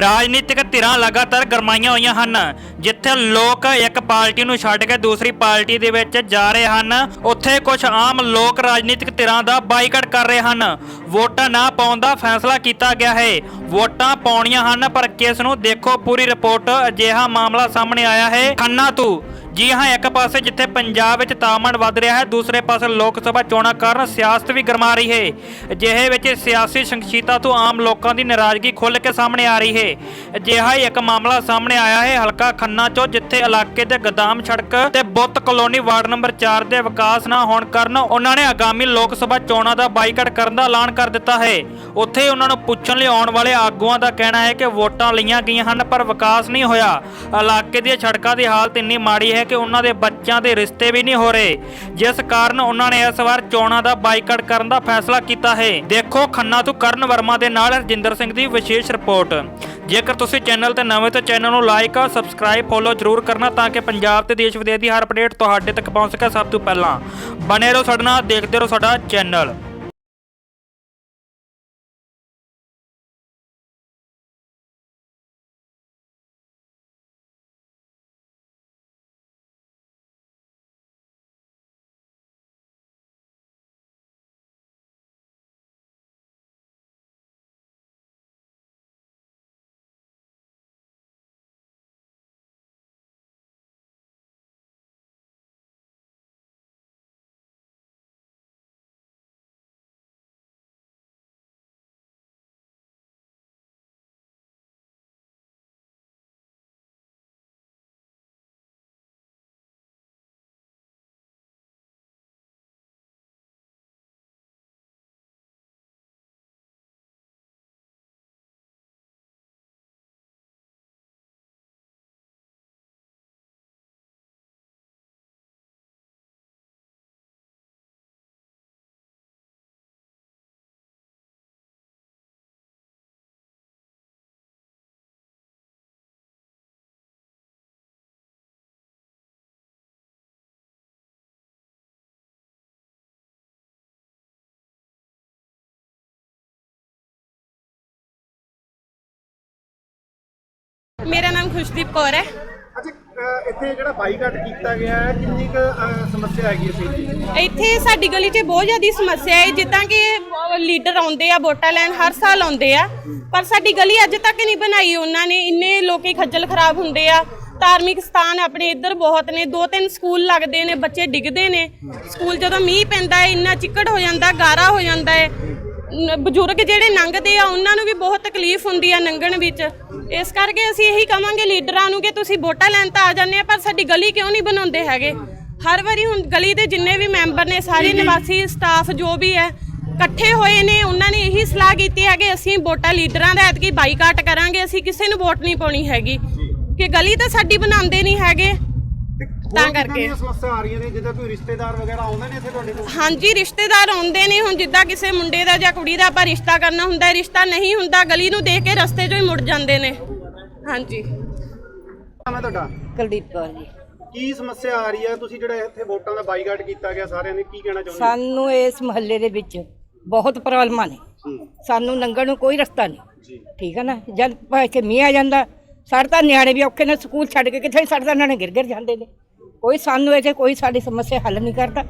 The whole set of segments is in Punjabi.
ਰਾਜਨੀਤਿਕ ਧਿਰਾਂ ਲਗਾਤਾਰ ਗਰਮਾਈਆਂ ਹੋਈਆਂ ਹਨ, ਜਿੱਥੇ ਲੋਕ ਇੱਕ ਪਾਰਟੀ ਨੂੰ ਛੱਡ ਕੇ ਦੂਸਰੀ ਪਾਰਟੀ ਦੇ ਵਿੱਚ ਜਾ ਰਹੇ ਹਨ, ਉੱਥੇ ਕੁਝ ਆਮ ਲੋਕ ਰਾਜਨੀਤਿਕ ਧਿਰਾਂ ਦਾ ਬਾਈਕਾਟ ਕਰ ਰਹੇ ਹਨ। ਵੋਟਾਂ ਨਾ ਪਾਉਣ ਦਾ ਫੈਸਲਾ ਕੀਤਾ ਗਿਆ ਹੈ। ਵੋਟਾਂ ਪਾਉਣੀਆਂ ਹਨ, ਪਰ ਕਿਸ ਨੂੰ ਦੇਖੋ ਪੂਰੀ ਰਿਪੋਰਟ ਅਜਿਹਾ ਮਾਮਲਾ ਸਾਹਮਣੇ ਆਇਆ ਹੈ। ਖੰਨਾ ਤੋਂ ਜੀ ਹਾਂ, ਇੱਕ ਪਾਸੇ ਜਿੱਥੇ ਪੰਜਾਬ ਵਿੱਚ ਤਾਪਮਾਨ ਵੱਧ ਰਿਹਾ ਹੈ, ਦੂਸਰੇ ਪਾਸੇ ਲੋਕ ਸਭਾ ਚੋਣਾਂ ਕਾਰਨ ਸਿਆਸਤ ਵੀ ਗਰਮਾ ਰਹੀ ਹੈ। ਅਜਿਹੇ ਵਿੱਚ ਸਿਆਸੀ ਸ਼ਖਸੀਅਤਾਂ ਤੋਂ ਆਮ ਲੋਕਾਂ ਦੀ ਨਾਰਾਜ਼ਗੀ ਖੁੱਲ ਕੇ ਸਾਹਮਣੇ ਆ ਰਹੀ ਹੈ। ਅਜਿਹਾ ਹੀ ਇੱਕ ਮਾਮਲਾ ਸਾਹਮਣੇ ਆਇਆ ਹੈ, ਹਲਕਾ ਖੰਨਾ ਚੋਂ, ਜਿੱਥੇ ਇਲਾਕੇ ਦੇ ਗਦਾਮ ਸੜਕ ਤੇ ਬੁੱਤ ਕਲੋਨੀ ਵਾਰਡ ਨੰਬਰ 4 ਦੇ ਵਿਕਾਸ ਨਾ ਹੋਣ ਕਾਰਨ ਉਹਨਾਂ ਨੇ ਆਗਾਮੀ ਲੋਕ ਸਭਾ ਚੋਣਾਂ ਦਾ ਬਾਈਕਾਟ ਕਰਨ ਦਾ ਐਲਾਨ ਕਰ ਦਿੱਤਾ ਹੈ। ਉੱਥੇ ਉਹਨਾਂ ਨੂੰ ਪੁੱਛਣ ਲਈ ਆਉਣ ਵਾਲੇ ਆਗੂਆਂ ਦਾ ਕਹਿਣਾ ਹੈ ਕਿ ਵੋਟਾਂ ਲਈਆਂ ਗਈਆਂ ਹਨ, ਪਰ ਵਿਕਾਸ ਨਹੀਂ ਹੋਇਆ। ਇਲਾਕੇ ਦੀਆਂ ਸੜਕਾਂ ਦੀ ਹਾਲਤ ਇੰਨੀ ਮਾੜੀ ਹੈ ਕਿ ਉਹਨਾਂ ਦੇ ਬੱਚਿਆਂ ਦੇ ਰਿਸ਼ਤੇ ਵੀ ਨਹੀਂ ਹੋ ਰਹੇ। ਜਿਸ ਕਾਰਨ ਉਹਨਾਂ ਨੇ ਇਸ ਵਾਰ ਚੋਣਾਂ ਦਾ ਬਾਈਕਾਟ ਕਰਨ ਦਾ ਫੈਸਲਾ ਕੀਤਾ ਹੈ। ਦੇਖੋ ਖੰਨਾ ਤੋਂ ਕਰਨ ਵਰਮਾ ਦੇ ਨਾਲ ਰਜਿੰਦਰ ਸਿੰਘ ਦੀ ਵਿਸ਼ੇਸ਼ ਰਿਪੋਰਟ। ਜੇਕਰ ਤੁਸੀਂ ਚੈਨਲ ਤੇ ਨਵੇਂ ਤਾਂ ਚੈਨਲ ਨੂੰ ਲਾਈਕ, ਸਬਸਕ੍ਰਾਈਬ, ਫੋਲੋ ਜ਼ਰੂਰ ਕਰਨਾ ਤਾਂ ਕਿ ਪੰਜਾਬ ਤੇ ਦੇਸ਼ ਵਿਦੇਸ਼ ਦੀ ਹਰ ਅਪਡੇਟ ਤੁਹਾਡੇ ਤੱਕ ਪਹੁੰਚ ਸਕੇ ਸਭ ਤੋਂ ਪਹਿਲਾਂ। ਬਣੇ ਰਹੋ ਸਾਡੇ ਨਾਲ, ਦੇਖਦੇ ਰਹੋ ਸਾਡਾ ਚੈਨਲ। ਮੇਰਾ ਨਾਮ ਖੁਸ਼ਦੀਪ ਕੌਰ ਹੈ। ਅੱਛਾ ਇੱਥੇ ਜਿਹੜਾ ਬਾਈਕਾਟ ਕੀਤਾ ਗਿਆ ਹੈ ਕਿੰਨੀ ਕੁ ਸਮੱਸਿਆ ਹੈਗੀ ਇਸ ਦੀ? ਇੱਥੇ ਸਾਡੀ ਗਲੀ 'ਚ ਬਹੁਤ ਜ਼ਿਆਦਾ ਸਮੱਸਿਆ ਹੈ ਜਿੱਦਾਂ ਕਿ ਲੀਡਰ ਆਉਂਦੇ ਆ ਵੋਟਾਂ ਲੈਣ ਹਰ ਸਾਲ ਆਉਂਦੇ ਆ। ਪਰ ਸਾਡੀ ਗਲੀ ਅੱਜ ਤੱਕ ਨਹੀਂ ਬਣਾਈ ਉਹਨਾਂ ਨੇ ਇੰਨੇ ਲੋਕੀ ਖੱਜਲ ਖਰਾਬ ਹੁੰਦੇ ਆ। ਧਾਰਮਿਕ ਸਥਾਨ ਆਪਣੇ ਇੱਧਰ ਬਹੁਤ ਨੇ ਦੋ ਤਿੰਨ ਸਕੂਲ ਲੱਗਦੇ ਨੇ ਬੱਚੇ ਡਿੱਗਦੇ ਨੇ। ਸਕੂਲ ਜਦੋਂ ਮੀਂਹ ਪੈਂਦਾ ਹੈ ਇੰਨਾ ਚਿੱਕੜ ਹੋ ਜਾਂਦਾ ਗਾਰਾ ਹੋ ਜਾਂਦਾ ਹੈ। ਬਜ਼ੁਰਗ ਜਿਹੜੇ ਲੰਘਦੇ ਆ ਉਹਨਾਂ ਨੂੰ ਵੀ ਬਹੁਤ ਤਕਲੀਫ ਹੁੰਦੀ ਆ ਲੰਘਣ ਵਿੱਚ। ਇਸ ਕਰਕੇ ਅਸੀਂ ਇਹੀ ਕਵਾਂਗੇ ਲੀਡਰਾਂ ਨੂੰ ਕਿ ਤੁਸੀਂ ਵੋਟਾਂ ਲੈਣ ਤਾਂ ਆ ਜਾਂਦੇ ਆ ਪਰ ਸਾਡੀ ਗਲੀ ਕਿਉਂ ਨਹੀਂ ਬਣਾਉਂਦੇ ਹੈਗੇ? ਹਰ ਵਾਰੀ ਹੁਣ ਗਲੀ ਦੇ ਜਿੰਨੇ ਵੀ ਮੈਂਬਰ ਨੇ ਸਾਰੇ ਨਿਵਾਸੀ ਸਟਾਫ ਜੋ ਵੀ ਹੈ ਇਕੱਠੇ ਹੋਏ ਨੇ ਉਹਨਾਂ ਨੇ ਇਹੀ ਸਲਾਹ ਕੀਤੀ ਹੈ ਕਿ ਅਸੀਂ ਵੋਟਾਂ ਲੀਡਰਾਂ ਦਾ ਐਤਕੀ ਬਾਈਕਾਟ ਕਰਾਂਗੇ ਅਸੀਂ ਕਿਸੇ ਨੂੰ ਵੋਟ ਨਹੀਂ ਪਾਉਣੀ ਹੈਗੀ। ਕਿ ਗਲੀ ਤਾਂ ਸਾਡੀ ਬਣਾਉਂਦੇ ਨਹੀਂ ਹੈਗੇ ਤੇ ਕਰਕੇ। ਸਮੱਸਿਆ ਆ ਰਹੀਆਂ ਨੇ? ਜਿੱਦਾਂ ਕੋਈ ਰਿਸ਼ਤੇਦਾਰ ਵਗੈਰਾ ਆਉਂਦੇ ਨੇ ਇੱਥੇ ਤੁਹਾਡੇ ਕੋਲ? ਹਾਂਜੀ ਰਿਸ਼ਤੇਦਾਰ ਆਉਂਦੇ ਨੇ ਹੁਣ ਜਿੱਦਾਂ ਕਿਸੇ ਮੁੰਡੇ ਦਾ ਜਾਂ ਕੁੜੀ ਦਾ ਆਪਾਂ ਰਿਸ਼ਤਾ ਕਰਨਾ ਹੁੰਦਾ ਹੈ ਰਿਸ਼ਤਾ ਨਹੀਂ ਹੁੰਦਾ ਗਲੀ ਨੂੰ ਦੇਖ ਕੇ ਰਸਤੇ 'ਚੋਂ ਹੀ ਮੁੜ ਜਾਂਦੇ ਨੇ। ਹਾਂਜੀ। ਮੈਂ ਤੁਹਾਡਾ? ਕੁਲਦੀਪ ਕੌਰ ਜੀ। ਕੀ ਸਮੱਸਿਆ ਆ ਰਹੀ ਹੈ? ਤੁਸੀਂ ਜਿਹੜਾ ਇੱਥੇ ਵੋਟਾਂ ਦਾ ਬਾਈਕਾਟ ਕੀਤਾ ਗਿਆ ਸਾਰਿਆਂ ਨੇ ਕੀ ਕਹਿਣਾ ਚਾਹੁੰਦੇ ਸਾਨੂੰ ਇਸ ਮਹੱਲੇ ਦੇ ਵਿੱਚ ਬਹੁਤ ਪ੍ਰੋਬਲਮਾਂ ਨੇ। ਸਾਨੂੰ ਲੰਘਣ ਨੂੰ ਕੋਈ ਰਸਤਾ ਨਹੀਂ। ਜੀ। ਠੀਕ ਹੈ ਨਾ? ਜਦ ਇੱਥੇ ਮੀਂਹ ਆ ਜਾਂਦਾ ਸਾਡੇ ਤਾਂ ਨਿਆਣੇ ਵੀ ਔਖੇ ਨੇ ਸਕੂਲ ਛੱਡ ਕੇ ਕਿੱਥੇ ਸਾਡੇ ਤਾਂ ਨਿਆਣੇ ਗਿਰ ਗਿਰ ਜਾਂਦੇ ਨੇ। ਕੋਈ ਸਾਨੂੰ ਇੱਥੇ ਕੋਈ ਸਾਡੀ ਸਮੱਸਿਆ ਹੱਲ ਨਹੀਂ ਕਰਦਾ।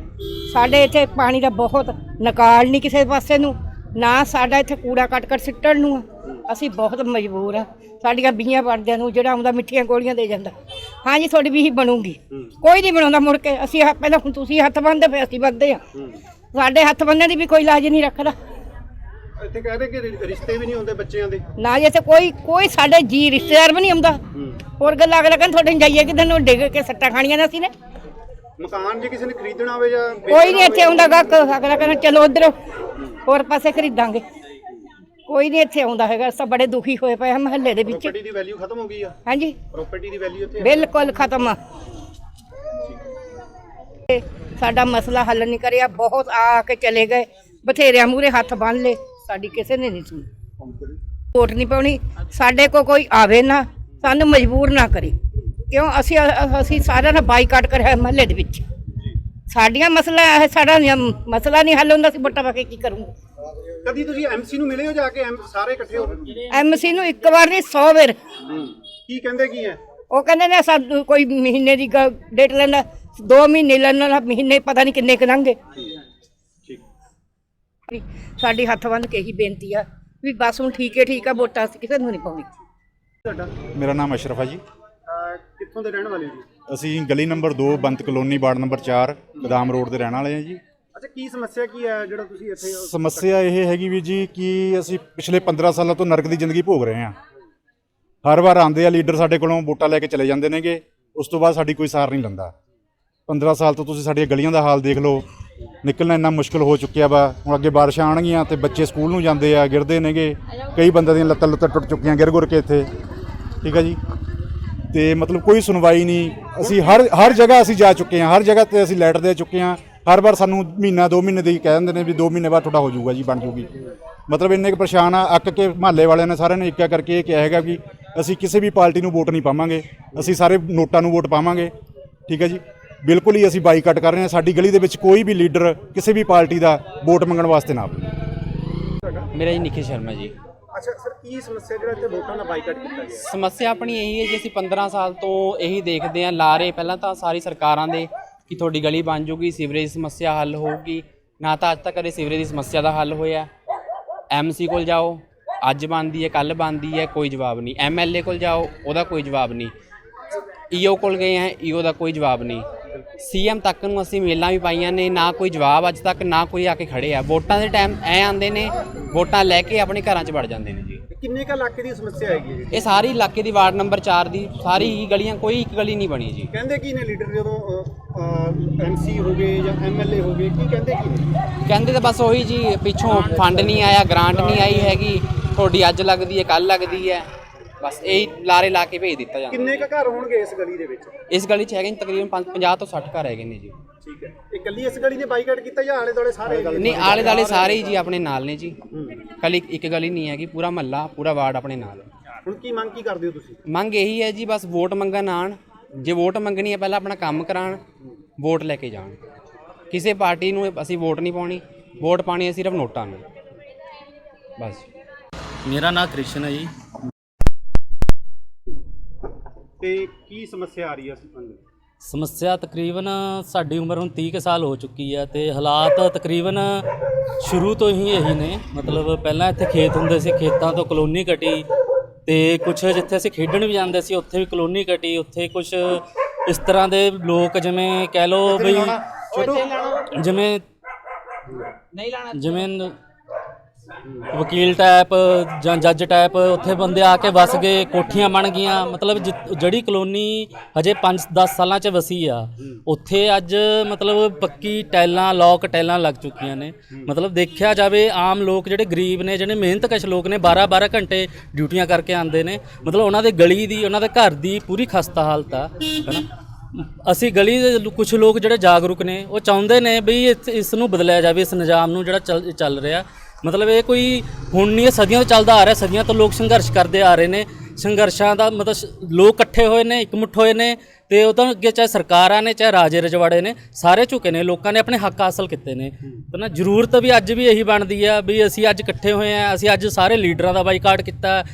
ਸਾਡੇ ਇੱਥੇ ਪਾਣੀ ਦਾ ਬਹੁਤ ਨਿਕਾਲ ਨਹੀਂ ਕਿਸੇ ਪਾਸੇ ਨੂੰ ਨਾ ਸਾਡਾ ਇੱਥੇ ਕੂੜਾ ਕੱਟ ਕੱਟ ਸਿੱਟਣ ਨੂੰ। ਅਸੀਂ ਬਹੁਤ ਮਜਬੂਰ ਆ। ਸਾਡੀਆਂ ਬੀਆਂ ਬਣਦਿਆਂ ਨੂੰ ਜਿਹੜਾ ਆਉਂਦਾ ਮਿੱਠੀਆਂ ਗੋਲੀਆਂ ਦੇ ਜਾਂਦਾ। ਹਾਂਜੀ ਤੁਹਾਡੀ ਵੀ ਹੀ। ਬਣੂਗੀ ਕੋਈ ਨਹੀਂ ਬਣਾਉਂਦਾ ਮੁੜ ਕੇ। ਅਸੀਂ ਪਹਿਲਾਂ ਹੁਣ ਤੁਸੀਂ ਹੱਥ ਬੰਨਦੇ ਫਿਰ ਅਸੀਂ ਬੰਨਦੇ ਆ। ਸਾਡੇ ਹੱਥ ਬੰਨਣ ਦੀ ਵੀ ਕੋਈ ਲਾਜ ਨਹੀਂ ਰੱਖਦਾ। ਇੱਥੇ ਕਹਿੰਦੇ ਕਿ ਰਿ- ਰਿਸ਼ਤੇ ਵੀ ਨਹੀਂ ਹੁੰਦੇ ਬੱਚਿਆਂ ਦੇ। ਨਾ ਜੇ ਇੱਥੇ ਕੋਈ ਕੋਈ ਸਾਡੇ ਜੀ ਰਿਸ਼ਤੇਦਾਰ ਵੀ ਨਹੀਂ ਆਉਂਦਾ ਹੋਰ ਗੱਲਾਂ ਅਗਲਾ ਕਹਿੰਦਾ ਤੁਹਾਡੇ ਨੂੰ ਜਾਈਏ ਕਿ ਤੈਨੂੰ ਡਿੱਗ ਕੇ ਸੱਟਾਂ ਖਾਣੀਆਂ ਨੇ ਅਸੀਂ ਨੇ। ਮਕਾਨ ਜੇ ਕਿਸੇ ਨੇ ਖਰੀਦਣਾ ਹੋਵੇ ਜਾਂ ਕੋਈ ਨਹੀਂ ਇੱਥੇ ਆਉਂਦਾ ਗਾ ਅਗਲਾ ਕਹਿੰਦਾ ਚਲੋ ਉਧਰ ਹੋਰ ਪਾਸੇ ਖਰੀਦਾਂਗੇ। ਕੋਈ ਨਹੀਂ ਇੱਥੇ ਆਉਂਦਾ ਹੈਗਾ ਅਸੀਂ ਤਾਂ ਬੜੇ ਦੁਖੀ ਹੋਏ ਪਏ ਹਾਂ ਮਹੱਲੇ ਦੇ ਵਿੱਚ। ਪ੍ਰਾਪਰਟੀ ਦੀ ਵੈਲਿਊ ਖਤਮ ਹੋ ਗਈ ਆ? ਹਾਂਜੀ। ਪ੍ਰਾਪਰਟੀ ਦੀ ਵੈਲਿਊ ਇੱਥੇ ਬਿਲਕੁਲ ਖਤਮ। ਆ ਸਾਡਾ ਮਸਲਾ ਹੱਲ ਨਹੀਂ ਕਰਿਆ ਬਹੁਤ ਆ ਕੇ ਚਲੇ ਗਏ ਬਥੇਰਿਆਂ ਮੂਰੇ ਹੱਥ ਬੰਨ ਲਏ। ਸਾਡੀ ਕਿਸੇ ਨੇ ਨਹੀਂ ਸੁਣੀ। ਵੋਟ ਨਹੀਂ ਪਾਉਣੀ। ਸਾਡੇ ਕੋ ਕੋਈ ਆਵੇ ਨਾ ਸਾਨੂੰ ਮਜਬੂਰ ਨਾ ਕਰੇ। ਕਿਉਂ? ਅਸੀਂ ਅਸੀਂ ਸਾਰਿਆਂ ਨੇ ਬਾਈਕਾਟ ਕਰਿਆ ਮਹੱਲੇ ਦੇ ਵਿੱਚ। ਸਾਡੀਆਂ ਮਸਲਾ ਹੈ ਸਾਡਾ ਮਸਲਾ ਨਹੀਂ ਹੱਲ ਹੁੰਦਾ ਅਸੀਂ ਵੋਟਾਂ ਪਾ ਕੇ ਕੀ ਕਰੂੰਗੇ? ਕਦੀ ਤੁਸੀਂ ਐਮਸੀ ਨੂੰ ਮਿਲੇ ਹੋ ਜਾ ਕੇ? ਸਾਰੇ ਇਕੱਠੇ ਹੋ? ਐਮਸੀ ਨੂੰ ਇੱਕ ਵਾਰ ਨਹੀਂ 100 ਵਾਰ। ਕੀ ਕਹਿੰਦੇ ਕੀ ਹੈ? ਉਹ ਕਹਿੰਦੇ ਨੇ ਸਾਨੂੰ ਕੋਈ ਮਹੀਨੇ ਦੀ ਡੇਟ ਲੈਣਾ 2 ਮਹੀਨੇ ਲੈਣਾ ਮਹੀਨੇ ਪਤਾ ਨਹੀਂ ਕਿੰਨੇ ਕਰਾਂਗੇ ਸਾਡੀ ਹੱਥ ਬੰਨ ਕੇ ਹੀ ਬੇਨਤੀ ਆ ਵੀ ਬਸ ਹੁਣ ਠੀਕ ਹੈ ਠੀਕ ਆ ਵੋਟਾਂ ਅਸੀਂ ਕਿਸੇ ਨੂੰ ਨਹੀਂ ਪਾਉਣੀ ਤੁਹਾਡਾ? ਮੇਰਾ ਨਾਮ ਅਸ਼ਰਫ ਹੈ ਜੀ। ਅਹ, ਕਿੱਥੋਂ ਦੇ ਰਹਿਣ ਵਾਲੇ ਹੋ ਜੀ? ਅਸੀਂ ਗਲੀ number 2 Bant colony ward number 4 Badam road ਦੇ ਰਹਿਣ ਵਾਲੇ ਹਾਂ ਜੀ। ਅੱਛਾ ਕੀ ਸਮੱਸਿਆ ਕੀ ਹੈ ਜਿਹੜਾ ਤੁਸੀਂ ਇੱਥੇ ਸਮੱਸਿਆ ਇਹ ਹੈਗੀ ਵੀ ਜੀ ਕਿ ਅਸੀਂ ਪਿਛਲੇ 15 ਸਾਲਾਂ ਤੋਂ ਨਰਕ ਦੀ ਜ਼ਿੰਦਗੀ ਭੋਗ ਰਹੇ ਹਾਂ। ਹਰ ਵਾਰ ਆਉਂਦੇ ਆ ਲੀਡਰ ਸਾਡੇ ਕੋਲੋਂ ਵੋਟਾਂ ਲੈ ਕੇ ਚਲੇ ਜਾਂਦੇ ਨੇਗੇ ਉਸ ਤੋਂ ਬਾਅਦ ਸਾਡੀ ਕੋਈ ਸਾਰ ਨਹੀਂ ਲੰਦਾ। 15 ਸਾਲ ਤੋਂ ਤੁਸੀਂ ਸਾਡੀਆਂ ਗਲੀਆਂ ਦਾ ਹਾਲ ਦੇਖ ਲਓ ਨਿਕਲਣਾ ਇੰਨਾ ਮੁਸ਼ਕਲ ਹੋ ਚੁੱਕਿਆ ਵਾ। ਹੁਣ ਅੱਗੇ ਬਾਰਿਸ਼ਾਂ ਆਣਗੀਆਂ ਤੇ ਬੱਚੇ ਸਕੂਲ ਨੂੰ ਜਾਂਦੇ ਆ, ਗਿਰਦੇ ਨੇਗੇ। ਕਈ ਬੰਦਿਆਂ ਦੀਆਂ ਲੱਤਾਂ ਲੁੱਤਾਂ ਟੁੱਟ ਚੁੱਕੀਆਂ ਗਿਰ ਗੁਰ ਕੇ ਇੱਥੇ। ਠੀਕ ਹੈ ਜੀ? ਤੇ ਮਤਲਬ ਕੋਈ ਸੁਣਵਾਈ ਨਹੀਂ। ਅਸੀਂ ਹਰ ਹਰ ਜਗ੍ਹਾ ਅਸੀਂ ਜਾ ਚੁੱਕੇ ਹਾਂ। ਹਰ ਜਗ੍ਹਾ ਤੇ ਅਸੀਂ ਲੈਟਰ ਦੇ ਚੁੱਕੇ ਹਾਂ। ਹਰ ਵਾਰ ਸਾਨੂੰ ਮਹੀਨਾ 2 ਮਹੀਨੇ ਦੀ ਕਹਿ ਦਿੰਦੇ ਨੇ ਵੀ 2 ਮਹੀਨੇ ਬਾਅਦ ਤੁਹਾਡਾ ਹੋ ਜਾਊਗਾ ਜੀ, ਬਣ ਜਾਊਗੀ। ਮਤਲਬ ਇੰਨੇ ਕੁ ਪਰੇਸ਼ਾਨ ਆ। ਅੱਕ ਕੇ ਮਹੱਲੇ ਵਾਲਿਆਂ ਨੇ ਸਾਰਿਆਂ ਨੇ ਇੱਕਾ ਕਰਕੇ ਇਹ ਕਿਹਾ ਹੈਗਾ ਵੀ ਅਸੀਂ ਕਿਸੇ ਵੀ ਪਾਰਟੀ ਨੂੰ ਵੋਟ ਨਹੀਂ ਪਾਵਾਂਗੇ। ਅਸੀਂ ਸਾਰੇ ਨੋਟਾਂ ਨੂੰ ਵੋਟ ਪਾਵਾਂਗੇ। ਠੀਕ ਹੈ ਜੀ? ਬਿਲਕੁਲ ਹੀ ਅਸੀਂ ਬਾਈਕਾਟ ਕਰ ਰਹੇ ਹਾਂ। ਸਾਡੀ ਗਲੀ ਦੇ ਵਿੱਚ ਕੋਈ ਵੀ ਲੀਡਰ ਕਿਸੇ ਵੀ ਪਾਰਟੀ ਦਾ ਵੋਟ ਮੰਗਣ ਵਾਸਤੇ ਨਾ ਆਵੇ। ਮੇਰਾ ਜੀ ਨਿਖਿਲ ਸ਼ਰਮਾ ਜੀ। ਅੱਛਾ ਸਰ ਕੀ ਸਮੱਸਿਆ ਜਿਹੜਾ ਇੱਥੇ ਵੋਟਾਂ ਦਾ ਬਾਈਕਾਟ ਕੀਤਾ ਗਿਆ? ਸਮੱਸਿਆ ਆਪਣੀ ਇਹੀ ਹੈ ਜੀ ਅਸੀਂ 15 ਸਾਲ ਤੋਂ ਇਹੀ ਦੇਖਦੇ ਆਂ ਲਾਰੇ ਪਹਿਲਾਂ ਤਾਂ ਸਾਰੀ ਸਰਕਾਰਾਂ ਦੇ ਕਿ ਤੁਹਾਡੀ ਗਲੀ ਬਣ ਜੂਗੀ ਸੀਵਰੇਜ ਦੀ ਸਮੱਸਿਆ ਹੱਲ ਹੋਊਗੀ। ਨਾ ਤਾਂ ਅੱਜ ਤੱਕ ਕਦੇ ਸੀਵਰੇਜ ਦੀ ਸਮੱਸਿਆ ਦਾ ਹੱਲ ਹੋਇਆ। ਐਮਸੀ ਕੋਲ ਜਾਓ ਅੱਜ ਬਣਦੀ ਹੈ ਕੱਲ ਬਣਦੀ ਹੈ ਕੋਈ ਜਵਾਬ ਨਹੀਂ। ਐਮਐਲਏ ਕੋਲ ਜਾਓ ਉਹਦਾ ਕੋਈ ਜਵਾਬ ਨਹੀਂ। ਈਓ ਕੋਲ ਗਏ ਆ ਈਓ ਦਾ ਕੋਈ ਜਵਾਬ ਨਹੀਂ। ਸੀਐਮ ਤੱਕ ਨੂੰ ਅਸੀਂ ਮੇਲਾਂ ਵੀ ਪਾਈਆਂ ਨੇ ਨਾ ਕੋਈ ਜਵਾਬ ਅੱਜ ਤੱਕ ਨਾ ਕੋਈ ਆ ਕੇ ਖੜੇ ਆ। ਵੋਟਾਂ ਦੇ ਟਾਈਮ ਐ ਆਉਂਦੇ ਨੇ ਵੋਟਾਂ ਲੈ ਕੇ ਆਪਣੇ ਘਰਾਂ 'ਚ ਵੜ ਜਾਂਦੇ ਨੇ ਜੀ। ਕਿੰਨੇ ਕ ਇਲਾਕੇ ਦੀ ਸਮੱਸਿਆ ਹੈਗੀ ਜੀ? ਇਹ ਸਾਰੀ ਇਲਾਕੇ ਦੀ ਵਾਰਡ ਨੰਬਰ 4 ਦੀ ਸਾਰੀ ਹੀ ਗਲੀਆਂ ਕੋਈ ਇੱਕ ਗਲੀ ਨਹੀਂ ਬਣੀ ਜੀ। ਕਹਿੰਦੇ ਕੀ ਨੇ ਲੀਡਰ ਜਦੋਂ ਐਮਸੀ ਹੋ ਗਏ ਜਾਂ ਐਮਐਲਏ ਹੋ ਗਏ ਕੀ ਕਹਿੰਦੇ ਕੀ ਨੇ? ਕਹਿੰਦੇ ਤਾਂ ਬਸ ਉਹੀ ਜੀ ਪਿੱਛੋਂ ਫੰਡ ਨਹੀਂ ਆਇਆ ਗ੍ਰਾਂਟ ਨਹੀਂ ਆਈ ਹੈਗੀ ਤੁਹਾਡੀ ਅੱਜ ਲੱਗਦੀ ਹੈ ਕੱਲ ਲੱਗਦੀ ਹੈ। ਬਸ ਇਹੀ ਲਾਰੇ ਲਾ ਕੇ ਭੇਜ ਦਿੱਤਾ ਜਾਂਦਾ। ਕਿੰਨੇ ਕ ਘਰ ਹੋਣਗੇ ਇਸ ਗਲੀ ਦੇ ਵਿੱਚ? ਇਸ ਗਲੀ 'ਚ ਹੈਗੇ ਨੇ ਤਕਰੀਬਨ ਪੰਜ- 50 ਤੋਂ 60 ਘਰ ਹੈਗੇ ਨੇ ਜੀ। ਠੀਕ ਹੈ। ਇਹ ਗਲੀ ਇਸ ਗਲੀ ਨੇ ਬਾਈਕਾਟ ਕੀਤਾ ਜਾਂ ਆਲੇ ਦੁਆਲੇ ਸਾਰੇ? ਨਹੀਂ ਆਲੇ ਦਾਲੇ ਸਾਰੇ ਹੀ ਜੀ ਆਪਣੇ ਨਾਲ ਨੇ ਜੀ। ਕੱਲ ਇੱਕ ਇੱਕ ਗਲੀ ਨਹੀਂ ਹੈਗੀ ਪੂਰਾ ਮਹੱਲਾ ਪੂਰਾ ਵਾਰਡ ਆਪਣੇ ਨਾਲ ਹੈ। ਹੁਣ ਕੀ ਮੰਗ ਕੀ ਕਰਦੇ ਹੋ ਤੁਸੀਂ? ਮੰਗ ਇਹੀ ਹੈ ਜੀ ਬਸ ਵੋਟ ਮੰਗਣ ਆਣ ਜੇ ਵੋਟ ਮੰਗਣੀ ਹੈ ਪਹਿਲਾਂ ਆਪਣਾ ਕੰਮ ਕਰਾਣ ਵੋਟ ਲੈ ਕੇ ਜਾਣ। ਕਿਸੇ ਪਾਰਟੀ ਨੂੰ ਅਸੀਂ ਵੋਟ ਨਹੀਂ ਪਾਉਣੀ ਵੋਟ ਪਾਣੀ ਹੈ ਸਿਰਫ ਨੋਟਾਂ ਨੂੰ। ਬਸ। ਮੇਰਾ ਨਾਮ ਕ੍ਰਿਸ਼ਨ ਹੈ ਜੀ। ਤੇ ਕੀ ਸਮੱਸਿਆ ਆ ਰਹੀ ਹੈ ਇਸ ਸੰਬੰਧ ਵਿੱਚ? ਸਮੱਸਿਆ ਤਕਰੀਬਨ ਸਾਡੀ ਉਮਰ ਹੁਣ 30 ਕੁ ਸਾਲ ਹੋ ਚੁੱਕੀ ਹੈ ਤੇ ਹਾਲਾਤ ਤਕਰੀਬਨ ਸ਼ੁਰੂ ਤੋਂ ਹੀ ਇਹੀ ਨੇ। ਮਤਲਬ ਪਹਿਲਾਂ ਇੱਥੇ ਖੇਤ ਹੁੰਦੇ ਸੀ ਖੇਤਾਂ ਤੋਂ ਕਲੋਨੀ ਕਟੀ ਤੇ ਕੁਝ ਜਿੱਥੇ ਅਸੀਂ ਖੇਡਣ ਵੀ ਜਾਂਦੇ ਸੀ ਉੱਥੇ ਵੀ ਕਲੋਨੀ ਕਟੀ ਉੱਥੇ ਕੁਝ ਇਸ ਤਰ੍ਹਾਂ ਦੇ ਲੋਕ ਜਿਵੇਂ ਕਹਿ ਲਓ ਬਈ ਜਿਵੇਂ ਜਿਵੇਂ ਨ- ਵਕੀਲ ਟਾਈਪ ਜਾਂ ਜੱਜ ਟਾਈਪ ਉੱਥੇ ਬੰਦੇ ਆ ਕੇ ਵਸ ਗਏ, ਕੋਠੀਆਂ ਬਣ ਗਈਆਂ। ਮਤਲਬ ਜਿ- ਜਿਹੜੀ ਕਲੋਨੀ ਹਜੇ 5-10 ਸਾਲਾਂ ਚ ਵਸੀ ਆ, ਉੱਥੇ ਅੱਜ ਮਤਲਬ ਪੱਕੀ ਟੈਲਾਂ ਲੋਕ ਟੈਲਾਂ ਲੱਗ ਚੁੱਕੀਆਂ ਨੇ। ਮਤਲਬ ਦੇਖਿਆ ਜਾਵੇ, ਆਮ ਲੋਕ ਜਿਹੜੇ ਗਰੀਬ ਨੇ, ਜਿਹੜੇ ਮਿਹਨਤਕਸ਼ ਲੋਕ ਨੇ 12-12 ਘੰਟੇ ਡਿਊਟੀਆਂ ਕਰਕੇ ਆਉਂਦੇ ਨੇ। ਮਤਲਬ ਉਹਨਾਂ ਦੇ ਗਲੀ ਦੀ, ਉਹਨਾਂ ਦੇ ਘਰ ਦੀ ਪੂਰੀ ਖਸਤਾ ਹਾਲਤ ਆ, ਹੈਨਾ? ਅਸੀਂ ਗਲੀ ਦੇ ਕੁਝ ਲੋਕ ਜਿਹੜੇ ਜਾਗਰੂਕ ਨੇ, ਉਹ ਚਾਹੁੰਦੇ ਨੇ ਵੀ ਇਸ ਇਸ ਨੂੰ ਬਦਲਿਆ ਜਾਵੇ, ਇਸ ਨਿਜ਼ਾਮ ਨੂੰ ਜਿਹੜਾ ਚੱਲ ਚੱਲ ਰਿਹਾ। ਮਤਲਬ ਇਹ ਕੋਈ ਹੁਣ ਨਹੀਂ, ਇਹ ਸਦੀਆਂ ਤੋਂ ਚੱਲਦਾ ਆ ਰਿਹਾ, ਸਦੀਆਂ ਤੋਂ ਲੋਕ ਸੰਘਰਸ਼ ਕਰਦੇ ਆ ਰਹੇ ਨੇ। ਸੰਘਰਸ਼ਾਂ ਦਾ ਮਤਲਬ ਸ- ਲੋਕ ਇਕੱਠੇ ਹੋਏ ਨੇ, ਇਕਮੁੱਠ ਹੋਏ ਨੇ ਤੇ ਉਹ ਤਾਂ ਅੱਗੇ ਚਾਹੇ ਸਰਕਾਰਾਂ ਨੇ, ਚਾਹੇ ਰਾਜੇ ਰਜਵਾੜੇ ਨੇ, ਸਾਰੇ ਝੁਕੇ ਨੇ, ਲੋਕਾਂ ਨੇ ਆਪਣੇ ਹੱਕ ਹਾਸਲ ਕੀਤੇ ਨੇ। ਤਾਂ ਨਾ ਜ਼ਰੂਰਤ ਵੀ ਅੱਜ ਵੀ ਇਹੀ ਬਣਦੀ ਆ ਵੀ ਅਸੀਂ ਅੱਜ ਇਕੱਠੇ ਹੋਏ ਆ, ਅਸੀਂ ਅੱਜ ਸਾਰੇ ਲੀਡਰਾਂ ਦਾ ਬਾਈਕਾਟ ਕੀਤਾ,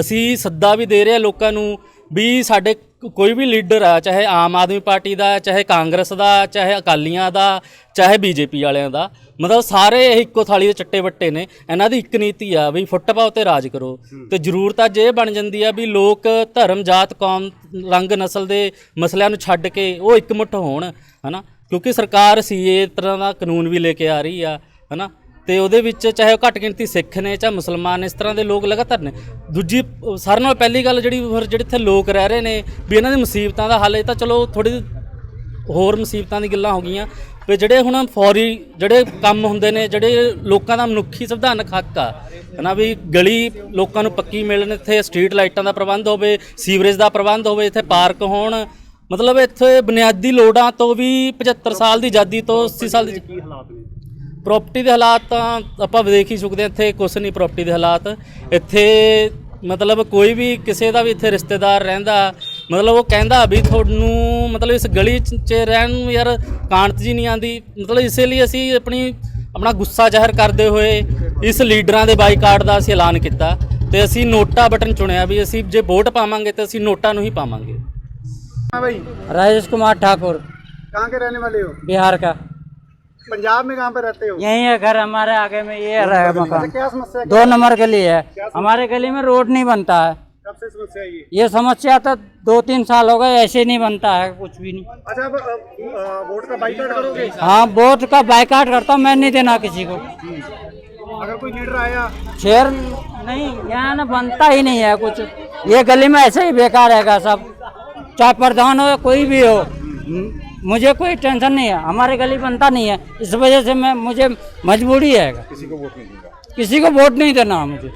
ਅਸੀਂ ਸੱਦਾ ਵੀ ਦੇ ਰਹੇ ਆ ਲੋਕਾਂ ਨੂੰ ਵੀ ਸਾਡੇ ਕੋਈ ਵੀ ਲੀਡਰ ਆ ਚਾਹੇ ਆਮ ਆਦਮੀ ਪਾਰਟੀ ਦਾ ਚਾਹੇ ਕਾਂਗਰਸ ਦਾ ਚਾਹੇ ਅਕਾਲੀਆਂ ਦਾ ਚਾਹੇ ਬੀਜੇਪੀ ਵਾਲਿਆਂ ਦਾ ਮਤਲਬ ਸਾਰੇ ਇਹ ਇੱਕੋ ਥਾਲੀ ਦੇ ਚੱਟੇ ਵੱਟੇ ਨੇ। ਇਹਨਾਂ ਦੀ ਇੱਕ ਨੀਤੀ ਆ ਵੀ ਫੁੱਟ ਪਾਓ ਤੇ ਰਾਜ ਕਰੋ। ਤੇ ਜ਼ਰੂਰਤ ਅੱਜ ਇਹ ਬਣ ਜਾਂਦੀ ਆ ਵੀ ਲੋਕ ਧਰਮ ਜਾਤ ਕੌਮ ਰੰਗ ਨਸਲ ਦੇ ਮਸਲਿਆਂ ਨੂੰ ਛੱਡ ਕੇ ਉਹ ਇਕਮੁੱਠ ਹੋਣ ਹਨਾ? ਕਿਉਂਕਿ ਸਰਕਾਰ ਸੀਏ ਤਰ੍ਹਾਂ ਦਾ ਕਾਨੂੰਨ ਵੀ ਲੈ ਕੇ ਆ ਰਹੀ ਆ ਹਨਾ? ਤੇ ਉਹਦੇ ਵਿੱਚ ਚਾਹੇ ਉਹ ਘੱਟ ਗਿਣਤੀ ਸਿੱਖ ਨੇ ਚਾਹੇ ਮੁਸਲਮਾਨ ਇਸ ਤਰ੍ਹਾਂ ਦੇ ਲੋਕ ਲਗਾਤਾਰ ਨੇ। ਦੂਜੀ, ਸਾਰਿਆਂ ਨਾਲੋਂ ਪਹਿਲੀ ਗੱਲ ਜਿਹੜੀ ਫਿਰ ਜਿਹੜੇ ਇੱਥੇ ਲੋਕ ਰਹਿ ਰਹੇ ਨੇ ਵੀ ਇਹਨਾਂ ਦੀ ਮੁਸੀਬਤਾਂ ਦਾ ਹੱਲ, ਇਹ ਤਾਂ ਚਲੋ ਥੋੜੀ ਹੋਰ ਮੁਸੀਬਤਾਂ ਦੀ ਗੱਲਾਂ ਹੋ ਗਈਆਂ। ਵੀ ਜਿਹੜੇ ਹੁਣ ਫੌਰੀ ਜਿਹੜੇ ਕੰਮ ਹੁੰਦੇ ਨੇ, ਜਿਹੜੇ ਲੋਕਾਂ ਦਾ ਮਨੁੱਖੀ ਸੰਵਿਧਾਨਕ ਹੱਕ ਆ, ਹਨਾ ਵੀ ਗਲੀ ਲੋਕਾਂ ਨੂੰ ਪੱਕੀ ਮਿਲਣ, ਇੱਥੇ ਸਟਰੀਟ ਲਾਈਟਾਂ ਦਾ ਪ੍ਰਬੰਧ ਹੋਵੇ, ਸੀਵਰੇਜ ਦਾ ਪ੍ਰਬੰਧ ਹੋਵੇ, ਇੱਥੇ ਪਾਰਕ ਹੋਣ, ਮਤਲਬ ਇੱਥੇ ਬੁਨਿਆਦੀ ਲੋੜਾਂ ਤੋਂ ਵੀ 75 ਸਾਲ ਦੀ ਆਜ਼ਾਦੀ ਤੋਂ 80 ਸਾਲ ਦੀ ਕੀ ਹਾਲਾਤ ਨੇ? ਪ੍ਰਾਪਰਟੀ ਦੇ ਹਾਲਾਤ ਤਾਂ ਆਪਾਂ ਦੇਖ ਹੀ ਚੁੱਕਦੇ ਹਾਂ ਇੱਥੇ ਕੁਛ ਨਹੀਂ ਪ੍ਰਾਪਰਟੀ ਦੇ ਹਾਲਾਤ ਇੱਥੇ ਮਤਲਬ ਕੋਈ ਵੀ ਕਿਸੇ ਦਾ ਵੀ ਇੱਥੇ ਰਿਸ਼ਤੇਦਾਰ ਰਹਿੰਦਾ ਮਤਲਬ ਉਹ ਕਹਿੰਦਾ ਵੀ ਤੁਹਾਨੂੰ ਮਤਲਬ ਇਸ ਗਲੀ 'ਚ 'ਚ ਰਹਿਣ ਨੂੰ ਯਾਰ ਕਾਂਤ ਜੀ ਨਹੀਂ ਆਂਦੀ ਮਤਲਬ ਇਸੇ ਲਈ ਅਸੀਂ ਆਪਣੀ ਆਪਣਾ ਗੁੱਸਾ ਜ਼ਾਹਰ ਕਰਦੇ ਹੋਏ ਇਸ ਲੀਡਰਾਂ ਦੇ ਬਾਈਕਾਟ ਦਾ ਅਸੀਂ ਐਲਾਨ ਕੀਤਾ ਤੇ ਅਸੀਂ ਨੋਟਾ ਬਟਨ ਚੁਣਿਆ ਵੀ ਅਸੀਂ ਜੇ ਵੋਟ ਪਾਵਾਂਗੇ ਤੇ ਅਸੀਂ ਨੋਟਾ ਨੂੰ ਹੀ ਪਾਵਾਂਗੇ हाँ भाई राजेश कुमार ठाकुर कहाँ के रहने वाले हो बिहार का पंजाब में कहाँ पे रहते हो? यही है घर हमारे आगे में ये रहा है मकान। क्या समस्या है? दो नंबर गली है। हमारे गली में रोड नहीं बनता है। कब से समस्या ये? ये समस्या तो दो तीन साल हो गए ऐसे नहीं बनता है कुछ भी नहीं। अच्छा वोट का बाइकाट करोगे? हाँ वोट का बाइकाट करता हूँ मैं नहीं देना किसी को। अगर कोई लीडर आया? शेर नहीं यहाँ ना बनता ही नहीं है कुछ। ये गली में ऐसे ही बेकार रहेगा सब। चाहे प्रधान हो कोई भी हो। म- मुझे कोई टेंशन नहीं है हमारे गली बनता नहीं है इस वजह से मैं मुझे मजबूरी है किसी को वोट नहीं दूंगा किसी को वोट नहीं देना मुझे